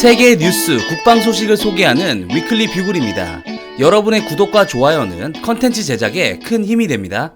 세계 뉴스 국방 소식을 소개하는 위클리 뷰글입니다. 여러분의 구독과 좋아요는 컨텐츠 제작에 큰 힘이 됩니다.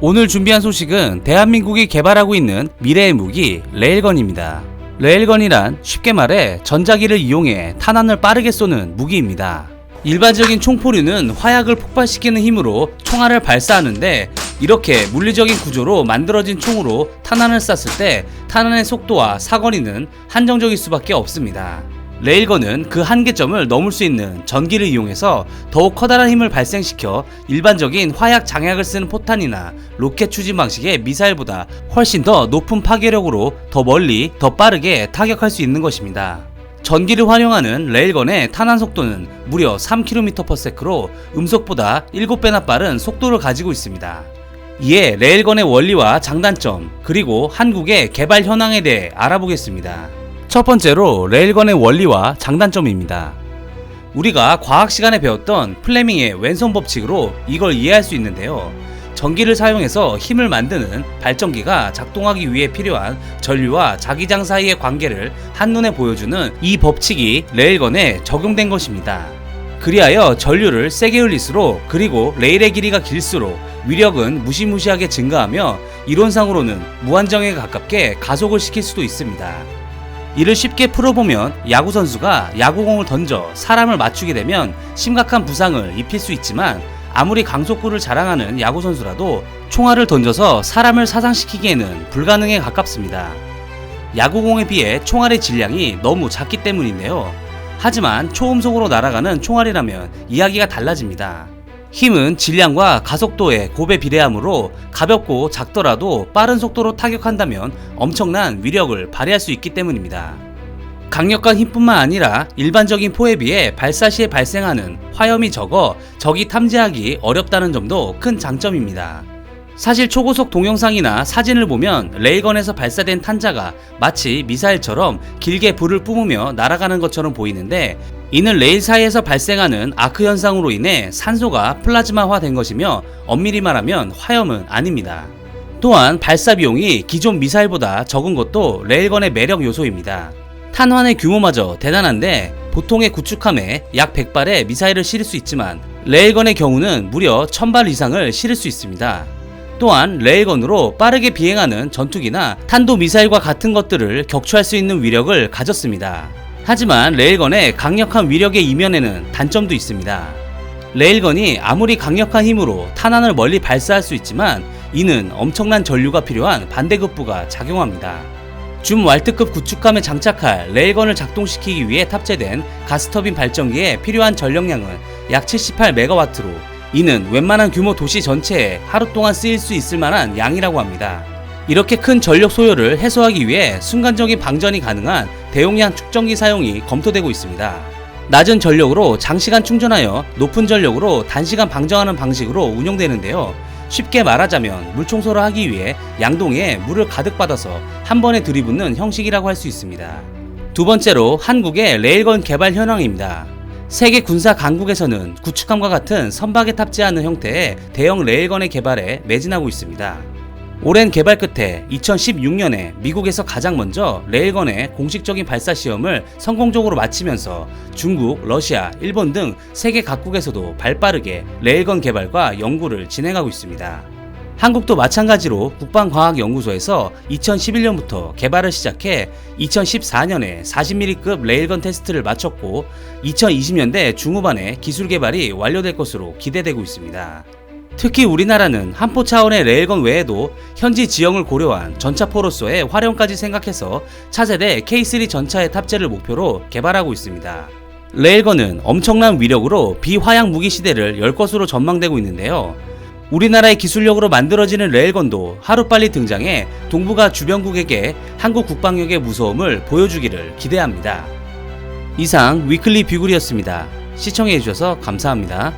오늘 준비한 소식은 대한민국이 개발하고 있는 미래의 무기 레일건입니다. 레일건이란 쉽게 말해 전자기를 이용해 탄환을 빠르게 쏘는 무기입니다. 일반적인 총포류는 화약을 폭발시키는 힘으로 총알을 발사하는데 이렇게 물리적인 구조로 만들어진 총으로 탄환을 쐈을 때 탄환의 속도와 사거리는 한정적일 수밖에 없습니다. 레일건은 그 한계점을 넘을 수 있는 전기를 이용해서 더욱 커다란 힘을 발생시켜 일반적인 화약 장약을 쓰는 포탄이나 로켓 추진 방식의 미사일보다 훨씬 더 높은 파괴력으로 더 멀리 더 빠르게 타격할 수 있는 것입니다. 전기를 활용하는 레일건의 탄환 속도는 무려 3km/s로 음속보다 7배나 빠른 속도를 가지고 있습니다. 이에 레일건의 원리와 장단점, 그리고 한국의 개발 현황에 대해 알아보겠습니다. 첫 번째로 레일건의 원리와 장단점입니다. 우리가 과학 시간에 배웠던 플레밍의 왼손 법칙으로 이걸 이해할 수 있는데요. 전기를 사용해서 힘을 만드는 발전기가 작동하기 위해 필요한 전류와 자기장 사이의 관계를 한눈에 보여주는 이 법칙이 레일건에 적용된 것입니다. 그리하여 전류를 세게 흘릴수록 그리고 레일의 길이가 길수록 위력은 무시무시하게 증가하며 이론상으로는 무한정에 가깝게 가속을 시킬 수도 있습니다. 이를 쉽게 풀어보면 야구 선수가 야구공을 던져 사람을 맞추게 되면 심각한 부상을 입힐 수 있지만 아무리 강속구를 자랑하는 야구 선수라도 총알을 던져서 사람을 사상시키기에는 불가능에 가깝습니다. 야구공에 비해 총알의 질량이 너무 작기 때문인데요. 하지만 초음속으로 날아가는 총알이라면 이야기가 달라집니다. 힘은 질량과 가속도의 곱에 비례하므로 가볍고 작더라도 빠른 속도로 타격한다면 엄청난 위력을 발휘할 수 있기 때문입니다. 강력한 힘뿐만 아니라 일반적인 포에 비해 발사 시에 발생하는 화염이 적어 적이 탐지하기 어렵다는 점도 큰 장점입니다. 사실 초고속 동영상이나 사진을 보면 레일건에서 발사된 탄자가 마치 미사일처럼 길게 불을 뿜으며 날아가는 것처럼 보이는데 이는 레일 사이에서 발생하는 아크 현상으로 인해 산소가 플라즈마화 된 것이며 엄밀히 말하면 화염은 아닙니다. 또한 발사 비용이 기존 미사일보다 적은 것도 레일건의 매력 요소입니다. 탄환의 규모마저 대단한데 보통의 구축함에 약 100발의 미사일을 실을 수 있지만 레일건의 경우는 무려 1000발 이상을 실을 수 있습니다. 또한 레일건으로 빠르게 비행하는 전투기나 탄도 미사일과 같은 것들을 격추할 수 있는 위력을 가졌습니다. 하지만 레일건의 강력한 위력의 이면에는 단점도 있습니다. 레일건이 아무리 강력한 힘으로 탄환을 멀리 발사할 수 있지만 이는 엄청난 전류가 필요한 반대급부가 작용합니다. 줌 왈트급 구축함에 장착할 레일건을 작동시키기 위해 탑재된 가스터빈 발전기에 필요한 전력량은 약 78메가와트로 이는 웬만한 규모 도시 전체에 하루 동안 쓰일 수 있을 만한 양이라고 합니다. 이렇게 큰 전력 소요를 해소하기 위해 순간적인 방전이 가능한 대용량 축전기 사용이 검토되고 있습니다. 낮은 전력으로 장시간 충전하여 높은 전력으로 단시간 방전하는 방식으로 운영되는데요. 쉽게 말하자면 물 청소를 하기 위해 양동이에 물을 가득 받아서 한 번에 들이붓는 형식이라고 할 수 있습니다. 두 번째로 한국의 레일건 개발 현황입니다. 세계 군사 강국에서는 구축함과 같은 선박에 탑재하는 형태의 대형 레일건의 개발에 매진하고 있습니다. 오랜 개발 끝에 2016년에 미국에서 가장 먼저 레일건의 공식적인 발사 시험을 성공적으로 마치면서 중국, 러시아, 일본 등 세계 각국에서도 발빠르게 레일건 개발과 연구를 진행하고 있습니다. 한국도 마찬가지로 국방과학연구소에서 2011년부터 개발을 시작해 2014년에 40mm급 레일건 테스트를 마쳤고 2020년대 중후반에 기술 개발이 완료될 것으로 기대되고 있습니다. 특히 우리나라는 한포 차원의 레일건 외에도 현지 지형을 고려한 전차포로서의 활용까지 생각해서 차세대 K3 전차의 탑재를 목표로 개발하고 있습니다. 레일건은 엄청난 위력으로 비화약 무기 시대를 열 것으로 전망되고 있는데요. 우리나라의 기술력으로 만들어지는 레일건도 하루빨리 등장해 동북아 주변국에게 한국 국방력의 무서움을 보여주기를 기대합니다. 이상 위클리 뷰글이었습니다. 시청해주셔서 감사합니다.